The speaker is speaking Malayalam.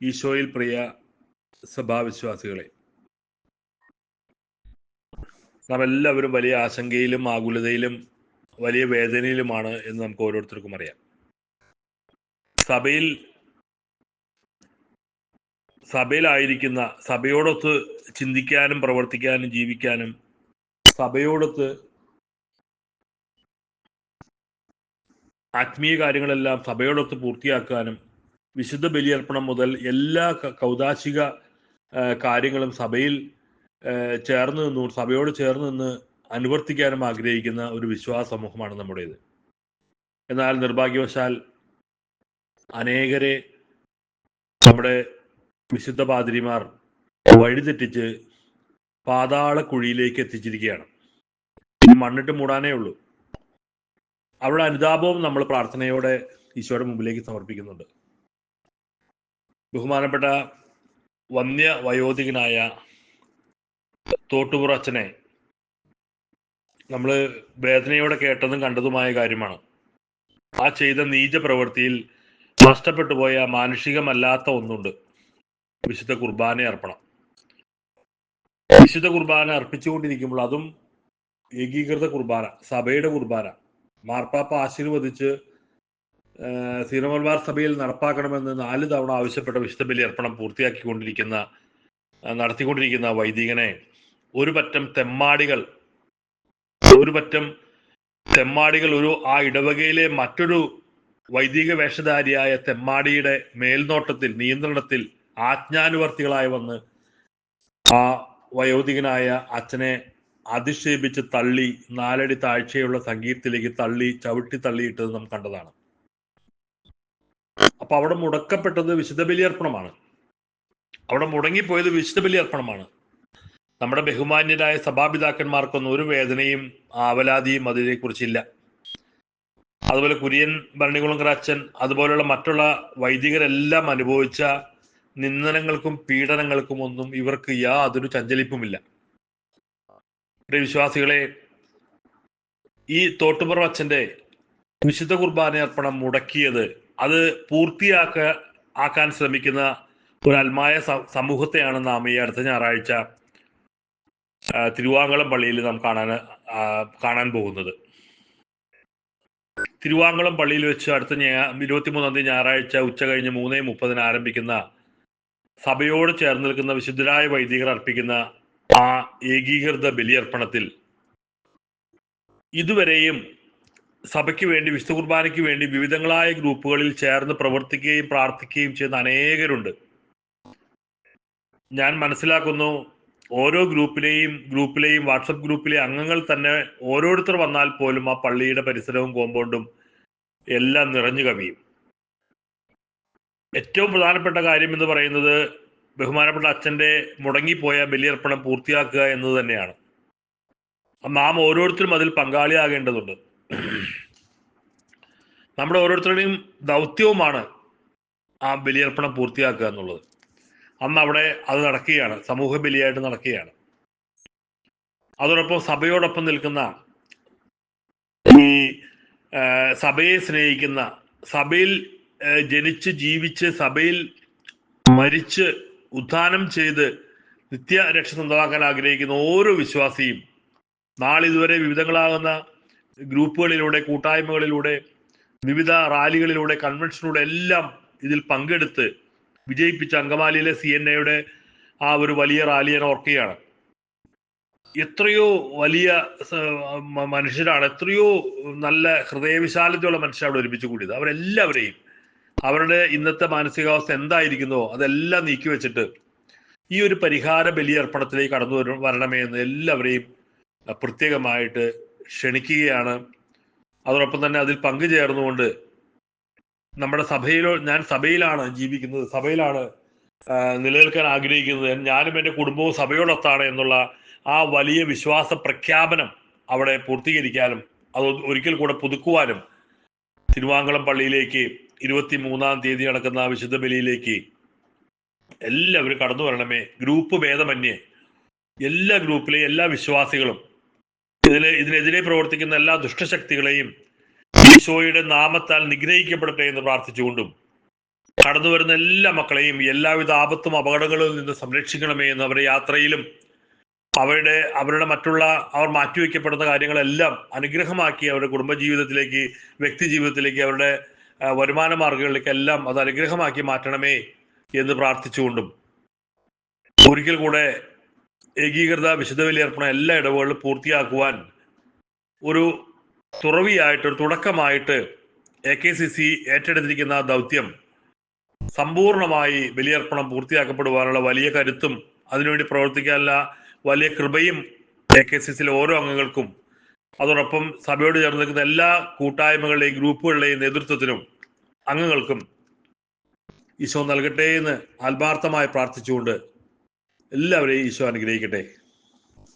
ഈശോയിൽ പ്രിയ സഭാവിശ്വാസികളെ നാം എല്ലാവരും വലിയ ആശങ്കയിലും ആകുലതയിലും വലിയ വേദനയിലുമാണ് എന്ന് നമുക്ക് ഓരോരുത്തർക്കും അറിയാം. സഭയിൽ സഭയിലായിരിക്കുന്ന സഭയോടൊത്ത് ചിന്തിക്കാനും പ്രവർത്തിക്കാനും ജീവിക്കാനും സഭയോടൊത്ത് ആത്മീയ കാര്യങ്ങളെല്ലാം സഭയോടൊത്ത് പൂർത്തിയാക്കാനും വിശുദ്ധ ബലിയർപ്പണം മുതൽ എല്ലാ കൗതാശിക കാര്യങ്ങളും സഭയിൽ ചേർന്ന് നിന്നു സഭയോട് ചേർന്ന് നിന്ന് അനുവർത്തിക്കാനും ആഗ്രഹിക്കുന്ന ഒരു വിശ്വാസ സമൂഹമാണ് നമ്മുടേത്. എന്നാൽ നിർഭാഗ്യവശാൽ അനേകരെ നമ്മുടെ വിശുദ്ധ പാതിരിമാർ വഴിതെറ്റിച്ച് പാതാള കുഴിയിലേക്ക് എത്തിച്ചിരിക്കുകയാണ് മണ്ണിട്ട് മൂടാനേ ഉള്ളൂ. അവരുടെ അനുതാപവും നമ്മൾ പ്രാർത്ഥനയോടെ ഈശോയുടെ മുമ്പിലേക്ക് സമർപ്പിക്കുന്നുണ്ട്. ബഹുമാനപ്പെട്ട വന്യ വയോധികനായ തോട്ടുപുറ അച്ഛനെ നമ്മൾ വേദനയോടെ കേട്ടതും കണ്ടതുമായ കാര്യമാണ്. ആ ചെയ്ത നീച പ്രവൃത്തിയിൽ നഷ്ടപ്പെട്ടു പോയ മാനുഷികമല്ലാത്ത ഒന്നുണ്ട്. വിശുദ്ധ കുർബാന അർപ്പണം. വിശുദ്ധ കുർബാന അർപ്പിച്ചുകൊണ്ടിരിക്കുമ്പോൾ അതും ഏകീകൃത കുർബാന സഭയുടെ കുർബാന. മാർപ്പാപ്പ ആശീർവദിച്ച് സീറോമലബാർ സഭയിൽ നടപ്പാക്കണമെന്ന് നാല് തവണ ആവശ്യപ്പെട്ട വിശുദ്ധ ബലി അർപ്പണം പൂർത്തിയാക്കിക്കൊണ്ടിരിക്കുന്ന നടത്തിക്കൊണ്ടിരിക്കുന്ന വൈദികനെ ഒരു പറ്റം തെമ്മാടികൾ ഒരു പറ്റം തെമ്മാടികൾ ഒരു ആ ഇടവകയിലെ മറ്റൊരു വൈദിക വേഷധാരിയായ തെമ്മാടിയുടെ മേൽനോട്ടത്തിൽ നിയന്ത്രണത്തിൽ ആജ്ഞാനുവർത്തികളായി വന്ന് ആ വയോധികനായ അച്ഛനെ അധിക്ഷേപിച്ച് തള്ളി നാലടി താഴ്ചയുള്ള സംഗീതത്തിലേക്ക് തള്ളി ചവിട്ടി തള്ളിയിട്ടത് നാം കണ്ടതാണ്. അപ്പൊ അവിടെ മുടക്കപ്പെട്ടത് വിശുദ്ധ ബലിയർപ്പണമാണ്. അവിടെ മുടങ്ങിപ്പോയത് വിശുദ്ധ ബലിയർപ്പണമാണ്. നമ്മുടെ ബഹുമാന്യരായ സഭാപിതാക്കന്മാർക്കൊന്നും ഒരു വേദനയും ആവലാതിയും അതിനെക്കുറിച്ചില്ല. അതുപോലെ കുര്യൻ ഭരണികുളം അച്ഛൻ അതുപോലെയുള്ള മറ്റുള്ള വൈദികരെല്ലാം അനുഭവിച്ച നിന്ദനങ്ങൾക്കും പീഡനങ്ങൾക്കും ഒന്നും ഇവർക്ക് യാതൊരു ചഞ്ചലിപ്പുമില്ല. വിശ്വാസികളെ ഈ തോട്ടുപുറം അച്ഛന്റെ വിശുദ്ധ കുർബാന അർപ്പണം മുടക്കിയത് അത് പൂർത്തിയാക്ക ആക്കാൻ ശ്രമിക്കുന്ന ഒരു അൽമായ സമൂഹത്തെയാണ് നാം ഈ അടുത്ത ഞായറാഴ്ച തിരുവാങ്കുളം പള്ളിയിൽ നാം കാണാൻ കാണാൻ പോകുന്നത്. തിരുവാങ്കുളം പള്ളിയിൽ വെച്ച് അടുത്ത ഇരുപത്തിമൂന്നാം തീയതി ഞായറാഴ്ച ഉച്ച കഴിഞ്ഞ് മൂന്നേ മുപ്പതിന് ആരംഭിക്കുന്ന സഭയോട് ചേർന്ന് നിൽക്കുന്ന വിശുദ്ധരായ വൈദികർ അർപ്പിക്കുന്ന ആ ഏകീകൃത ബലിയർപ്പണത്തിൽ ഇതുവരെയും സഭയ്ക്ക് വേണ്ടി വിശുദ്ധ കുർബാനയ്ക്ക് വേണ്ടി വിവിധങ്ങളായ ഗ്രൂപ്പുകളിൽ ചേർന്ന് പ്രവർത്തിക്കുകയും പ്രാർത്ഥിക്കുകയും ചെയ്യുന്ന അനേകരുണ്ട്. ഞാൻ മനസ്സിലാക്കുന്നു ഓരോ ഗ്രൂപ്പിലെയും ഗ്രൂപ്പിലെയും വാട്സപ്പ് ഗ്രൂപ്പിലെ അംഗങ്ങൾ തന്നെ ഓരോരുത്തർ വന്നാൽ പോലും ആ പള്ളിയുടെ പരിസരവും കോമ്പൗണ്ടും എല്ലാം നിറഞ്ഞു കവിയും. ഏറ്റവും പ്രധാനപ്പെട്ട കാര്യം എന്ന് പറയുന്നത് ബഹുമാനപ്പെട്ട അച്ഛന്റെ മുടങ്ങിപ്പോയ ബലിയർപ്പണം പൂർത്തിയാക്കുക എന്നത് തന്നെയാണ്. നാം ഓരോരുത്തരും അതിൽ പങ്കാളിയാകേണ്ടതുണ്ട്. നമ്മുടെ ഓരോരുത്തരുടെയും ദൗത്യവുമാണ് ആ ബലിയർപ്പണം പൂർത്തിയാക്കുക എന്നുള്ളത്. അന്ന് അവിടെ അത് നടക്കുകയാണ്. സമൂഹ ബലിയായിട്ട് നടക്കുകയാണ്. അതോടൊപ്പം സഭയോടൊപ്പം നിൽക്കുന്ന ഈ സഭയെ സ്നേഹിക്കുന്ന സഭയിൽ ജനിച്ച് ജീവിച്ച് സഭയിൽ മരിച്ച് ഉദ്ധാനം ചെയ്ത് നിത്യരക്ഷ സ്വന്തമാക്കാൻ ആഗ്രഹിക്കുന്ന ഓരോ വിശ്വാസിയും നാളിതുവരെ വിവിധങ്ങളാകുന്ന ഗ്രൂപ്പുകളിലൂടെ കൂട്ടായ്മകളിലൂടെ വിവിധ റാലികളിലൂടെ കൺവെൻഷനിലൂടെ എല്ലാം ഇതിൽ പങ്കെടുത്ത് വിജയിപ്പിച്ച അങ്കമാലിയിലെ സി എൻ എയുടെ ആ ഒരു വലിയ റാലി ഞാൻ ഓർക്കുകയാണ്. എത്രയോ വലിയ മനുഷ്യരാണ് എത്രയോ നല്ല ഹൃദയവിശാലതയുള്ള മനുഷ്യർ അവിടെ ഒരുമിച്ച് കൂടിയത്. അവരെല്ലാവരെയും അവരുടെ ഇന്നത്തെ മാനസികാവസ്ഥ എന്തായിരിക്കുന്നോ അതെല്ലാം നീക്കി വെച്ചിട്ട് ഈ ഒരു പരിഹാര ബലിയർപ്പണത്തിലേക്ക് കടന്നു വരണമേ എന്ന് എല്ലാവരെയും പ്രത്യേകമായിട്ട് ക്ഷണിക്കുകയാണ്. അതോടൊപ്പം തന്നെ അതിൽ പങ്കുചേർന്നുകൊണ്ട് നമ്മുടെ സഭയിലോ ഞാൻ സഭയിലാണ് ജീവിക്കുന്നത് സഭയിലാണ് നിലനിൽക്കാൻ ആഗ്രഹിക്കുന്നത്. ഞാനും എന്റെ കുടുംബവും സഭയോടൊത്താണ് എന്നുള്ള ആ വലിയ വിശ്വാസ പ്രഖ്യാപനം അവിടെ പൂർത്തീകരിക്കാനും അത് ഒരിക്കൽ കൂടെ പുതുക്കുവാനും തിരുവാങ്കുളം പള്ളിയിലേക്ക് ഇരുപത്തി മൂന്നാം തീയതി നടക്കുന്ന വിശുദ്ധ ബലിയിലേക്ക് എല്ലാവരും കടന്നു വരണമേ. ഗ്രൂപ്പ് ഭേദമന്യേ. എല്ലാ ഗ്രൂപ്പിലെ എല്ലാ വിശ്വാസികളും ഇതിന് ഇതിനെതിരെ പ്രവർത്തിക്കുന്ന എല്ലാ ദുഷ്ടശക്തികളെയും ഈശോയുടെ നാമത്താൽ നിഗ്രഹിക്കപ്പെടട്ടെ എന്ന് പ്രാർത്ഥിച്ചുകൊണ്ടും കടന്നു വരുന്ന എല്ലാ മക്കളെയും എല്ലാവിധ ആപത്തും അപകടങ്ങളിൽ നിന്ന് സംരക്ഷിക്കണമേ എന്ന് അവരെ യാത്രയിലും അവരുടെ അവരുടെ മറ്റുള്ള അവർ മാറ്റിവെക്കപ്പെടുന്ന കാര്യങ്ങളെല്ലാം അനുഗ്രഹമാക്കി അവരുടെ കുടുംബജീവിതത്തിലേക്ക് വ്യക്തി ജീവിതത്തിലേക്ക് അവരുടെ വരുമാന മാർഗങ്ങളിലേക്ക് എല്ലാം അത് അനുഗ്രഹമാക്കി മാറ്റണമേ എന്ന് പ്രാർത്ഥിച്ചുകൊണ്ടും ഒരിക്കൽ കൂടെ ഏകീകൃത വിശുദ്ധ ബലിയർപ്പണം എല്ലാ ഇടവുകളിലും പൂർത്തിയാക്കുവാൻ ഒരു തുറവിയായിട്ട് ഒരു തുടക്കമായിട്ട് എ കെ സി സി ഏറ്റെടുത്തിരിക്കുന്ന ദൗത്യം സമ്പൂർണമായി ബലിയർപ്പണം പൂർത്തിയാക്കപ്പെടുവാനുള്ള വലിയ കരുത്തും അതിനുവേണ്ടി പ്രവർത്തിക്കാനുള്ള വലിയ കൃപയും എ കെ സി സിയിലെ ഓരോ അംഗങ്ങൾക്കും. അതോടൊപ്പം സഭയോട് ചേർന്ന് നിൽക്കുന്ന എല്ലാ കൂട്ടായ്മകളുടെയും ഗ്രൂപ്പുകളുടെയും നേതൃത്വത്തിനും അംഗങ്ങൾക്കും ഈശോ നൽകട്ടെ എന്ന് ആത്മാർത്ഥമായി പ്രാർത്ഥിച്ചുകൊണ്ട് എല്ലാവരെയും ഈശോ അനുഗ്രഹിക്കട്ടെ.